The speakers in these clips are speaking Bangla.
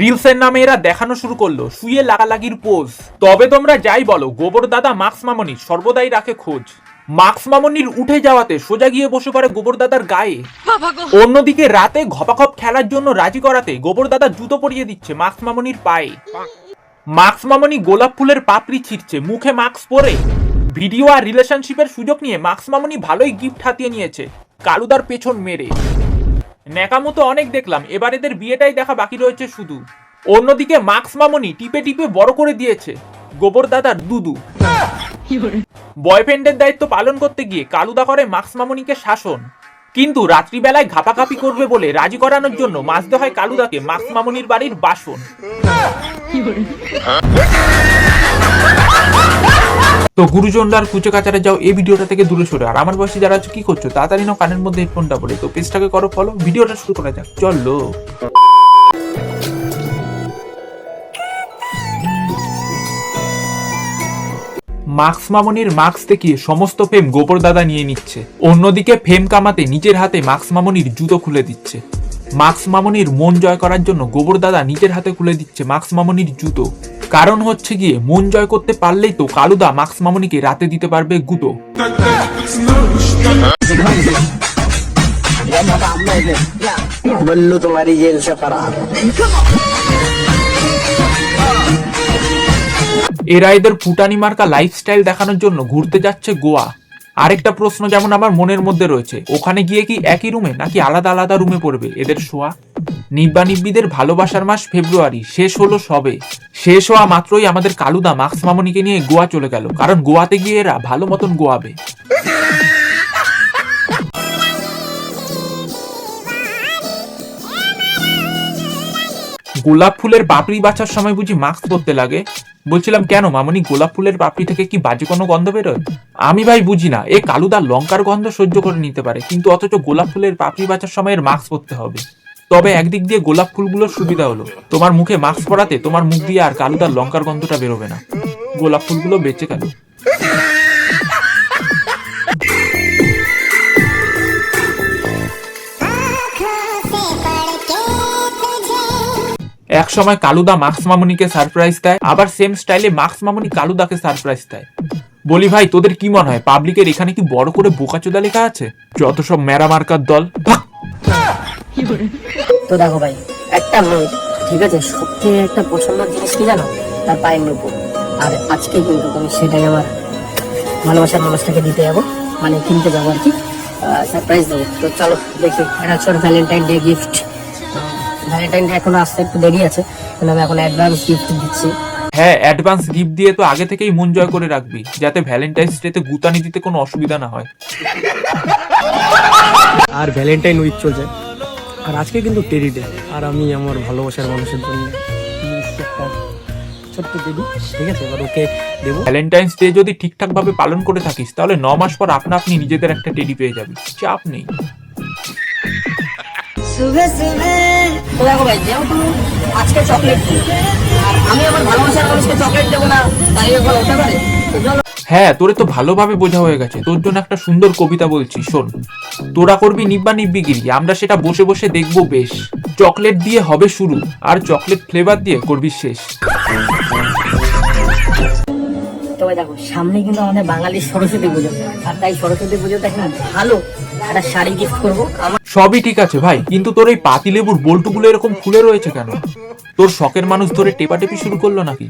রিলসের নামে এরা দেখানো শুরু করল, শুয়ে লাগালাগির পোজ তবে তোমরা যাই বলো, গোবর দাদা মাক্স মামনি সর্বদাই রাখে খোঁজ। মাক্স মামনির উঠে যাওয়াতে সোজা গিয়ে বসে পড়ে গোবর দাদার গায়ে। অন্যদিকে রাতে ঘপাখপ খেলার জন্য রাজি করাতে গোবর দাদা জুতো পরিয়ে দিচ্ছে মাক্স মামনির পায়ে। মাক্স মামনি গোলাপ ফুলের পাপড়ি ছিটছে মুখে মাস্ক পরে। ভিডিও আর রিলেশনশিপের সুযোগ নিয়ে মাক্স মামনি ভালোই গিফট হাতিয়ে নিয়েছে কালুদার পেছন মেরে। ন্যাকামো তো অনেক দেখলাম এবার এদের বিয়েটাই দেখা বাকি রয়েছে শুধু। অন্যদিকে মাক্স মামনি টিপে টিপে বড় করে দিয়েছে গোবর দাদার দুদু। বয়ফ্রেন্ডের দায়িত্ব পালন করতে গিয়ে কালুদা করে মাক্স মামনিকে শাসন। কিন্তু রাত্রিবেলায় ঘাপাঘাপি করবে বলে রাজি করানোর জন্য মাজতে হয় কালুদাকে মাক্স মামনির বাড়ির বাসন। তো গুরুজনদার কুচে কাচারে যাও, এই ভিডিওটা থেকে দূরে সরে। আর আমার বয়সী যারা আছো, কি করছ? তাড়াতাড়ি নাও, কানের মধ্যে হেডফোনটা পড়ে তো পেজটাকে করো ফলো ভিডিওটা শুরু করা যাক। চলো। মাক্স মামনির মাক্স থেকে সমস্ত ফেম গোবর দাদা নিয়ে নিচ্ছে। অন্যদিকে ফেম কামাতে নিজের হাতে মাক্স মামনির জুতো খুলে দিচ্ছে। মাক্স মামনির মন জয় করার জন্য গোবর দাদা নিজের হাতে খুলে দিচ্ছে মাক্স মামনির জুতো। কারণ হচ্ছে গিয়ে, মন জয় করতে পারলেই তো কালুদা মাক্স মামনিকে রাতে দিতে পারবে গুতো। জেল সে এরা এদের ফুটানি মার্কা লাইফস্টাইল দেখানোর জন্য ঘুরতে যাচ্ছে গোয়া। আরেকটা প্রশ্ন যেমন আমার মনের মধ্যে রয়েছে, ওখানে গিয়ে কি একই রুমে নাকি আলাদা আলাদা রুমে পড়বে এদের শোয়া? নিব্বা নিব্বিদের ভালোবাসার মাস ফেব্রুয়ারি, শেষ হলো সবে। শেষ হওয়া মাত্রই আমাদের কালুদা মাক্স মামনিকে নিয়ে গোয়া চলে গেল, কারণ গোয়াতে গিয়ে এরা ভালো মতন গোয়াবে। গোলাপ ফুলের পাপড়ি বাছার সময় বুঝি মাস্ক পরতে লাগে? বলছিলাম, কেন মামনি, গোলাপ ফুলের পাপড়ি থেকে কি বাজে কোনো গন্ধ বেরোয়? আমি ভাই বুঝি না, এ কালুদার লঙ্কার গন্ধ সহ্য করে নিতে পারে, কিন্তু অথচ গোলাপ ফুলের পাপড়ি বাঁচার সময়ের মাস্ক পরতে হবে। তবে একদিক দিয়ে গোলাপ ফুলগুলোর সুবিধা হলো, তোমার মুখে মাস্ক পরাতে তোমার মুখ দিয়ে আর কালুদার লঙ্কার গন্ধটা বেরোবে না। গোলাপ ফুলগুলো বেঁচে গেল। এক সময় কালুদা মাক্স মামুনিকে সারপ্রাইজ দেয়, আবার সেম স্টাইলে মাক্স মামুনি কালুদাকে সারপ্রাইজ দেয়। বলি ভাই, তোদের কি মনে হয় পাবলিকের এখানে কি বড় করে বোকাচোদা লেখা আছে? যত সব মেরা মার্কার দল তো দেখো ভাই, একটা মেয়ে, ঠিক আছে সবথেকে একটা পছন্দের জিনিস কি জানো? তার পায়ের নুপুর। আর আজকে কিন্তু আমি সেটাই আমার ভালোবাসার মানুষটাকে দিতে যাব মানে কিনতে যাব আর কি। সারপ্রাইজ দেবো। তো চলো, দেখি এটা হচ্ছে Valentine day gift Valentine day এখনও আসতে একটু দেরি আছে আমি এখন অ্যাডভান্স গিফট দিচ্ছি। হ্যাঁ অ্যাডভান্স গিফট দিয়ে তো আগে থেকেই মন জয় করে রাখবি যাতে ভ্যালেন্টাইন্স ডেতে গুতানি দিতে কোনো অসুবিধা না হয়। আর ভ্যালেন্টাইন উইক চলছে। আর আজকে কিন্তু টেরি ডে আর আমি আমার ভালোবাসার মানুষের জন্য ছোট্ট টেডি ঠিক আছে? এবার ওকে দেবো। ভ্যালেন্টাইন্স ডে যদি ঠিকঠাক ভাবে পালন করে থাকিস তাহলে ন মাস পর আপনা আপনি নিজেদের একটা টেডি পেয়ে যাবি চাপ নেই। তো দেখো ভাই যেহেতু আজকে চকলেট আর আমি আমার ভালোবাসার মানুষকে চকলেট দেবো না তাই এখন হতে পারে। হ্যাঁ তোরে তো ভালোভাবে বোঝা হয়ে গেছে। তোর জন্য একটা সুন্দর কবিতা বলছি শোন। তোরা করবি নিব্বা নিব্বিগিরি আমরা সেটা বসে বসে দেখব বেশ। চকলেট দিয়ে হবে শুরু আর চকলেট ফ্লেভার দিয়ে করবি শেষ। তবে দেখো সামনে কিন্তু আমাদের বাঙালির সরস্বতী পুজো। আর তাই সরস্বতী পুজোতে এখন ভালো একটা শাড়ি গিফট করব। আমার সবই ঠিক আছে ভাই কিন্তু তোর এই পাতিলেবুর বল্টুগুলো এরকম ফুলে রয়েছে কেন? তোর শখের মানুষ ধরে টেপাটেপি শুরু করল নাকি?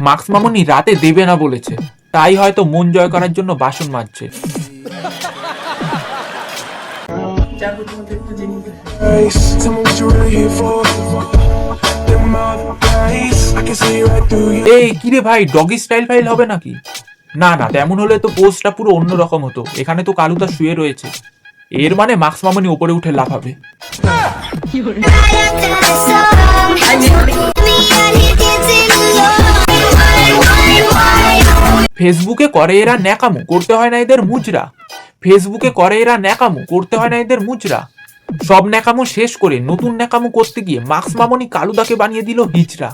মাক্স মামনি রাতে দেবে না বলেছে তাই হয়তো মন জয় করার জন্য বাসন মাজছে। Guys, tell me what you really here for. এই, কিরে ভাই ডগি স্টাইল ফাইল হবে নাকি? না না, তেমন হলে তো পোস্টটা পুরো অন্যরকম হতো। এখানে তো কালুদা শুয়ে রয়েছে। এর মানে মাক্স মামনি উপরে উঠে লাফাবে। ফেসবুকে করে এরা ন্যাকামো, করতে হয় না এদের মুজরা। ফেসবুকে করে এরা ন্যাকামো, করতে হয় না এদের মুজরা। সব ন্যাকামো শেষ করে নতুন ন্যাকামো করতে গিয়ে মাক্স মামনি কালুদাকে বানিয়ে দিল হিজড়া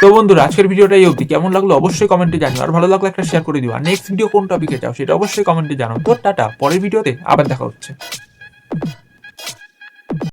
তো বন্ধুরা, আজকের ভিডিওটা এই অবধি। কেমন লাগল অবশ্যই কমেন্টে জানিও। আর ভালো লাগল একটা শেয়ার করে দিও। আর নেক্সট ভিডিও কোন টপিকে চাও সেটা অবশ্যই কমেন্টে জানাও। তো টাটা, পরের ভিডিওতে আবার দেখা হচ্ছে।